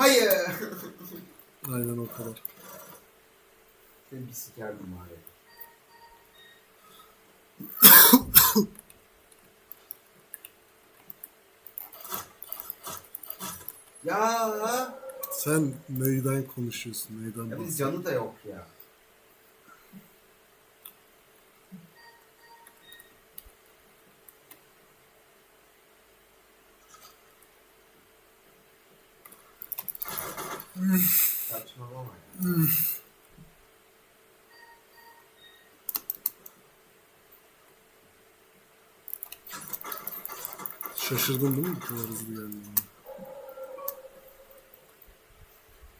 Hayır. Aynen o kadar. Seni bir sikerdim var ya. ya. Sen neyden konuşuyorsun? Neyden ya biz bahsediyorsun? canı da yok ya. Saçmalama ya. Şaşırdın değil mi bu kadar hızlı geldiğini?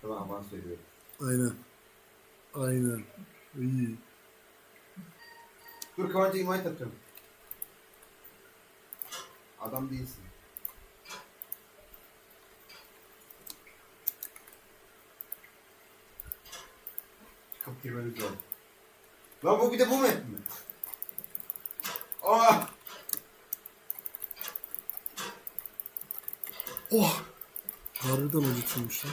Tamam ben söylüyorum. Aynen. Aynen. İyi. Dur Kıvanç'a invite atıyorum. Adam değilsin. Çıkıp girmemiz lazım. Lan bu bir de bu hep mi? Ah! Oh! Harbiden acıtıyormuş lan.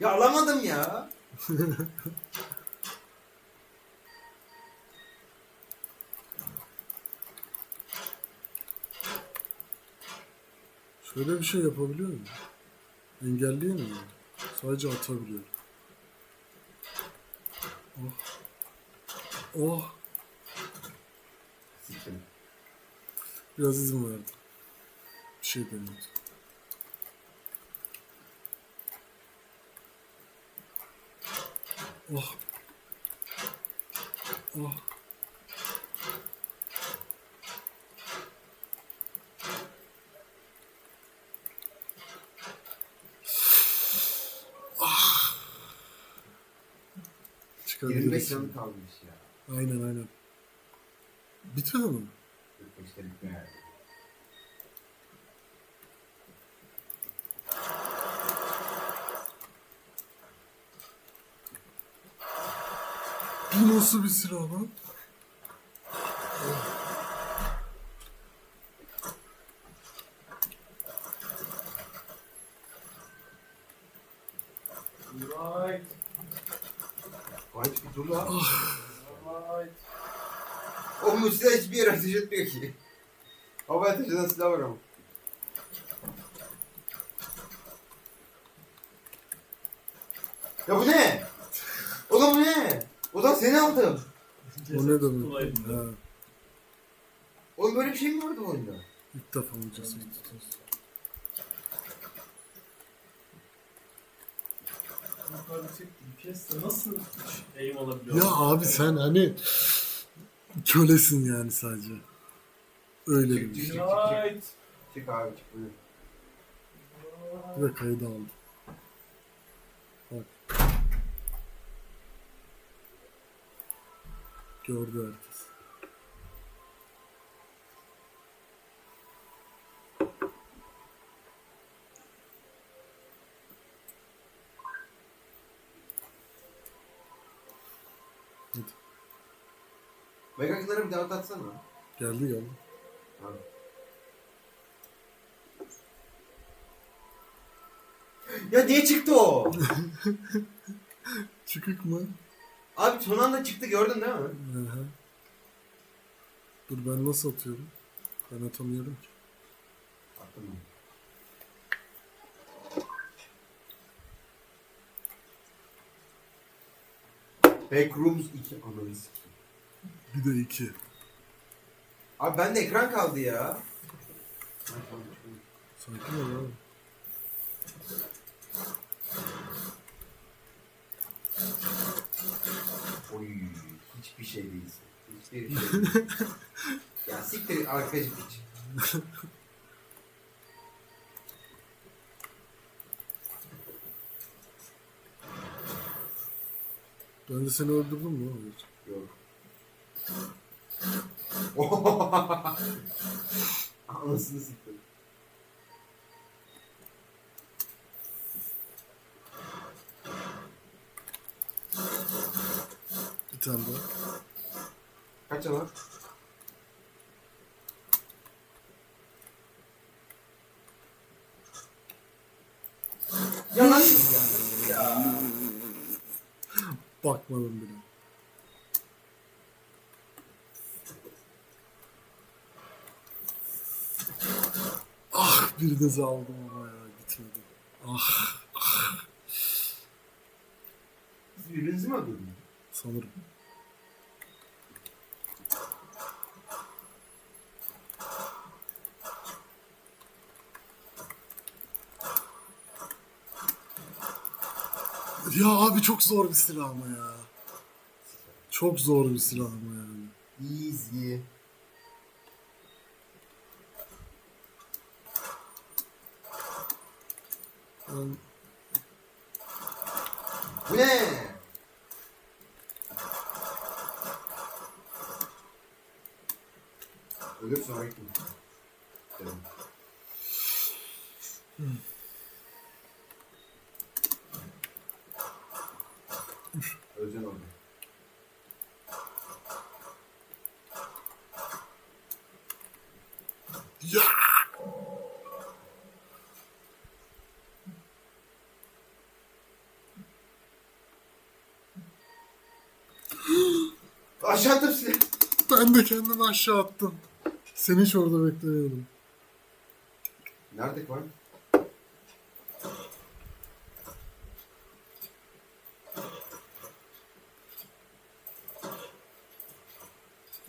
Ya alamadım ya. Şöyle bir şey yapabiliyor muyum? Engelleyemiyorum. Sadece atabiliyorum. Oh. Oh. Siktim. Biraz izin verdim. Bir şey deniyordum. Oh. Oh. 25 Çıkabiliriz. canı kalmış ya. Aynen aynen. Bitmedi mi? 45'te bitmiyor. Bu nasıl bir silah lan? Right. Dur lan. Right. O silah hiçbir yere ateş etmiyor ki. Hava ateş eden silah var ama. Ya bu ne? Oğlum bu ne? O da seni aldım. O ne demek? Ha, Oğlum böyle bir şey mi vardı bu oyunda? ilk defa ceset nasıl eğim alabiliyor? Ya abi sen hani kölesin yani sadece. Öyle bir şey. Right. Çık abi çık buyur. Ve kaydı aldım. Bak. Gördü herkes. Hadi. Megakları bir daha atsana. Geldi geldi. Abi. Ya niye çıktı o? Çıkık mı? Abi son anda çıktı gördün değil mi? Hı. Dur ben nasıl atıyorum? Ben atamıyorum ki. Attım ben. Backrooms 2 ananı sikeyim. Bir de iki. Abi bende ekran kaldı ya. Sakin ol abi. Oy hiçbir şey değilsin. Hiçbir şey değilsin. ya siktir arkacı piç. Ben de seni öldürdüm mü? Yok. Anasını siktim. Bir tane daha. Kaç var? Ya Bakmadım bile. Ah bir de aldım ama ya gitmedi. Ah Siz birbirinizi mi öldürdünüz? sanırım. Ya abi çok zor bir silah ama ya. Çok zor bir silah ama yani. Easy. Ben Bu ne? Ölür sonra gittim. Dedim. Öleceksin orada. Ya! Aşağı attım sizi. Ben de kendimi aşağı attım. Seni hiç orada beklemiyordum. Nerede var?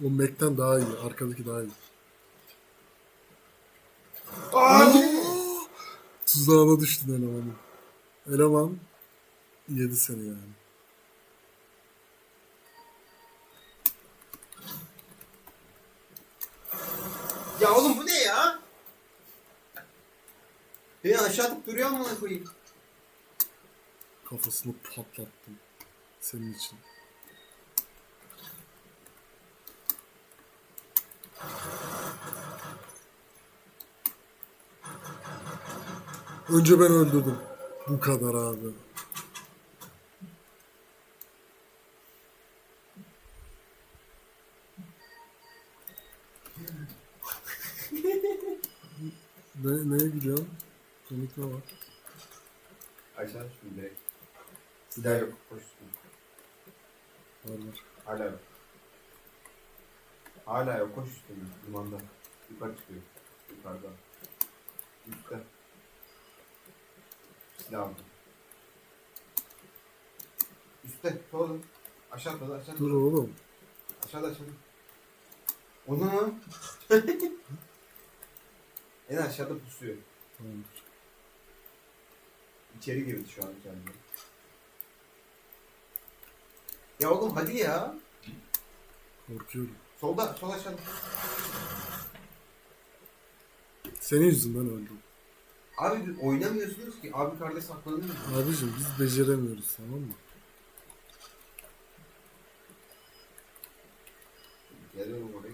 O Mac'ten daha iyi. Arkadaki daha iyi. Aa! Tuzağına düştün elemanın. Eleman yedi seni yani. Ya oğlum bu ne ya? Beni aşağı atıp duruyor mu koyayım? Kafasını patlattım. Senin için. Önce ben öldürdüm. Bu kadar abi. ne, neye gülüyorsun? Komik ne var? Aşağı düştüm direkt. Silah yok. Koş üstüne. Var var. Hala yok. Hala yok. Koş üstüne. Limanda. Yukarı çıkıyor. Yukarıda. Üstte. Silah aldım. Üstte. Oğlum. Aşağı atladı. Aşağı Dur oğlum. Aşağıda aşağıda. Mu? en aşağıda pusuyor. Tamamdır. İçeri girdi şu an kendine. Ya oğlum hadi ya. Korkuyorum. Solda, sol aşağıda. Senin yüzünden öldüm. Abi oynamıyorsunuz ki. Abi kardeş saklanıyor. Abicim biz beceremiyoruz tamam mı? Geliyorum oraya.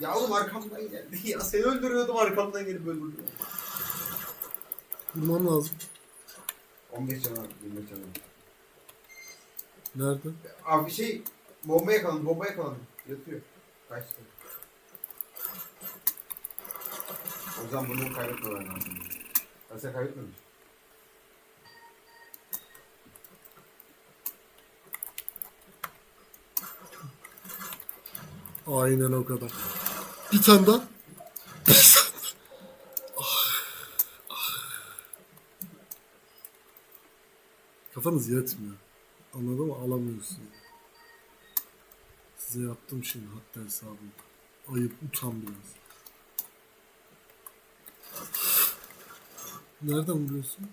Ya oğlum arkamdan geldi. Ya seni öldürüyordum arkamdan gelip öldürdü. Vurmam lazım. 15 canı var, 25 canı var. Nerede? Abi şey bomba yakaladım, bomba yakaladım. Yatıyor. Kaçtı. O zaman bunu kaybetmemen lazım. Ben sen kaybetmemiş. Aynen o kadar. Bir tane daha. Ah, ah. Kafanız yetmiyor. Anladın mı? Alamıyorsun. Size yaptığım şeyin hatta hesabı yok. Ayıp utan biraz. Nereden vuruyorsun?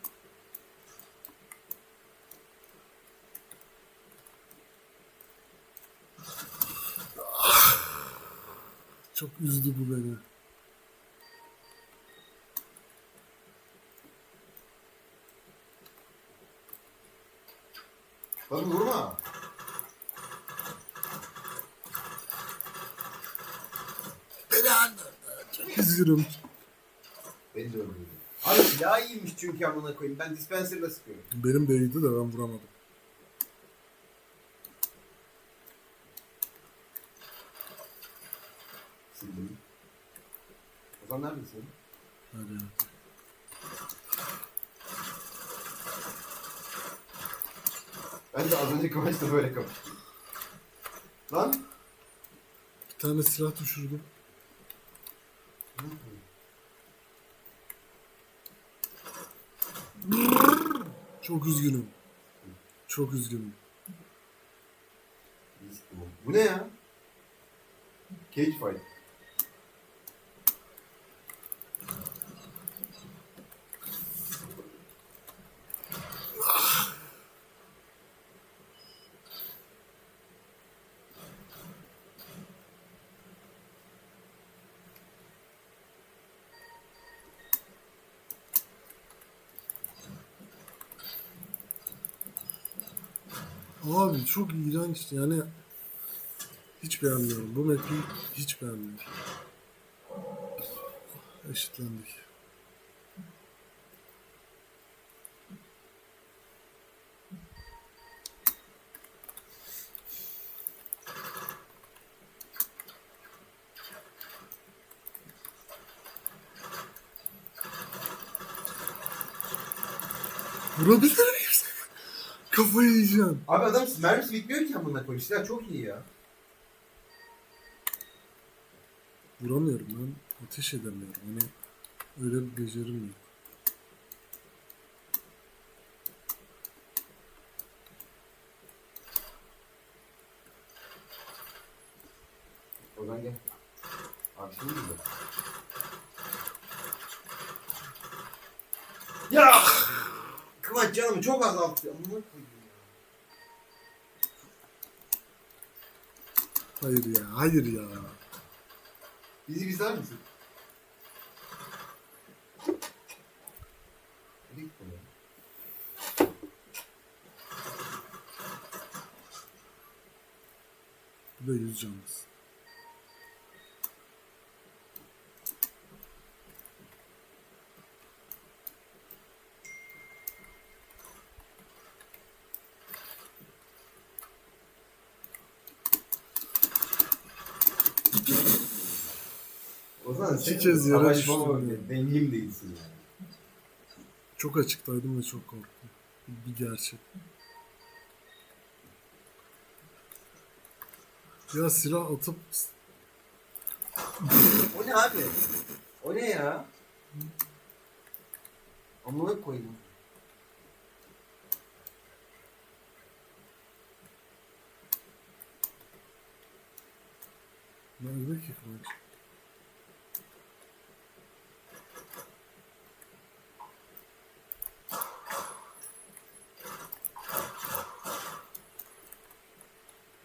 Çok üzdü bu beni. Lan vurma. Çok üzgünüm. Beni de öldürdü. Abi silah iyiymiş çünkü amına koyayım. Ben dispenser'la sıkıyorum. Benim de iyiydi de ben vuramadım. Ozan neredesin? Hadi. Ben de az önce Kıvanç'la böyle kapıştım. Lan. Bir tane silah düşürdüm. Çok üzgünüm. Çok üzgünüm. Bu ne ya? Cage fight. Abi çok iğrenç yani. Hiç beğenmiyorum. Bu map'i hiç beğenmiyorum. Eşitlendik. Vurabilir? Kafayı yiyeceğim. Abi adam mermisi bitmiyor ki amına koyayım. Silah çok iyi ya. Vuramıyorum ben. Ateş edemiyorum. Hani öyle bir becerim yok. Ozan gel. Abi şimdi mi? Ya! Kıvanç azalttı. Amına koyayım ya. Hayır ya, hayır ya. Bizi bizler misin? Bu da yüz canlısı. O zaman İki kez yere düştüm değilsin yani. Çok açıktaydım ve çok korktum. Bir gerçek. Ya silah atıp O ne abi? O ne ya? Amına koydum. Nerede ki Kıvanç?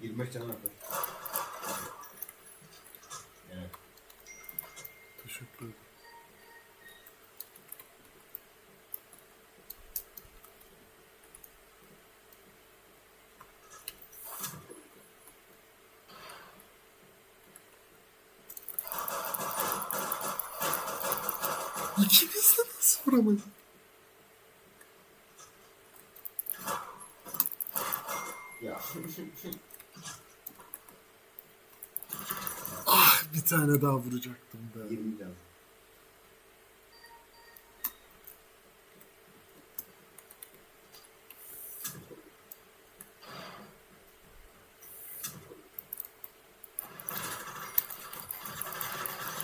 Yirmi beş var. İkimiz de nasıl vuramayız? Ya. Ah bir tane daha vuracaktım be. 20 can.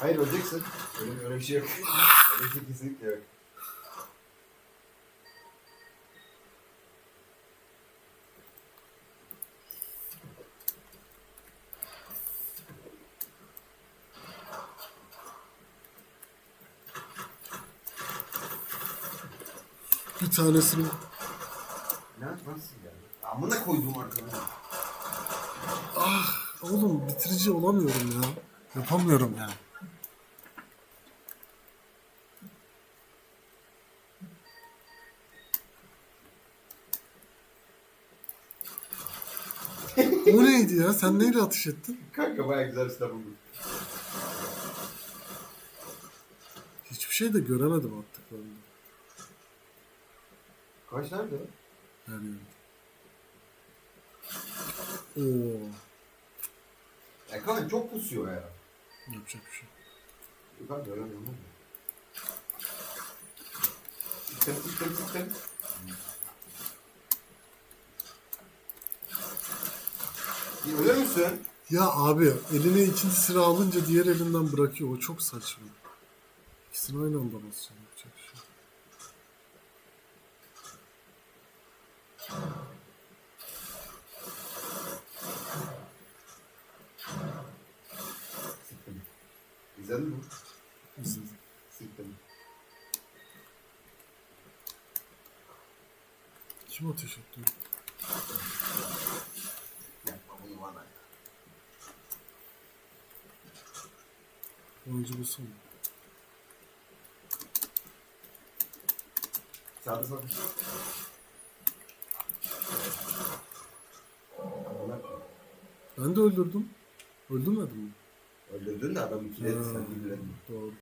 Hayır öleceksin. Öyle, öyle bir şey yok. öyle bir şey kesinlikle yok. Bir tanesini Ne nasıl yani? Amına koyduğum arkadaş. Oğlum bitirici olamıyorum ya. Yapamıyorum ya. O neydi ya? Sen neyle ateş ettin? Kanka baya güzel silah buldum. Hiçbir şey de göremedim attıklarını. Kaç nerede? Her yerde. Oo, Ya kanka çok pusuyor ya. yapacak bir şey. yok. Yok abi öğrenmiyorum oğlum. Ölür müsün? Ya abi eline ikinci sıra alınca diğer elinden bırakıyor. O çok saçma. İkisini aynı anda basacağım. Yapacak bir şey. yok. Güzel mi? Sıktım. Kim ateş etti? Bana. Oyuncu bu son. Sağda sağda. Ben de öldürdüm. Öldürmedim mi? Öldürdün de adam ikiledi Ha, sen birbirlerini. Doğru.